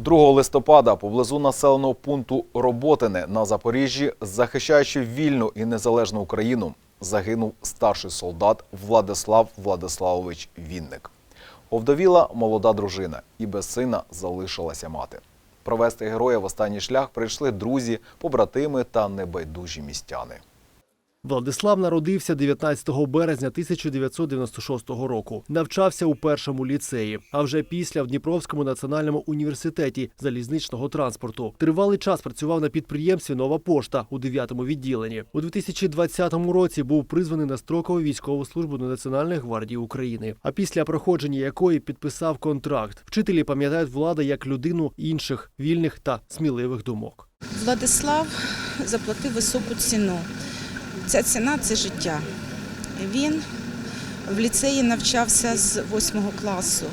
2 листопада поблизу населеного пункту Роботине на Запоріжжі, захищаючи вільну і незалежну Україну, загинув старший солдат Владислав Владиславович Вінник. Овдовіла молода дружина і без сина залишилася мати. Провести героя в останній шлях прийшли друзі, побратими та небайдужі містяни. Владислав народився 19 березня 1996 року. Навчався у першому ліцеї, а вже після в Дніпровському національному університеті залізничного транспорту. Тривалий час працював на підприємстві Нова пошта у 9-му відділенні. У 2020 році був призваний на строкову військову службу до Національної гвардії України. А після проходження якої підписав контракт. Вчителі пам'ятають влада як людину інших вільних та сміливих думок. Владислав заплатив високу ціну. Ця ціна це життя. Він в ліцеї навчався з 8 класу.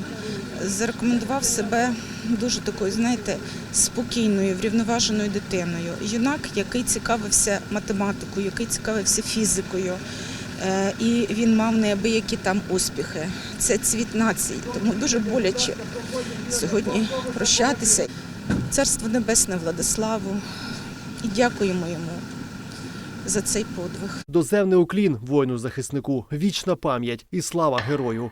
Зарекомендував себе дуже такою, знаєте, спокійною, врівноваженою дитиною. Юнак, який цікавився математикою, який цікавився фізикою. Е, І він мав неабиякі там успіхи. Це цвіт нації, тому дуже боляче сьогодні прощатися. Царство Небесне Владиславу і дякуємо йому за цей подвиг. Доземний уклін воїну захиснику, вічна пам'ять і слава герою.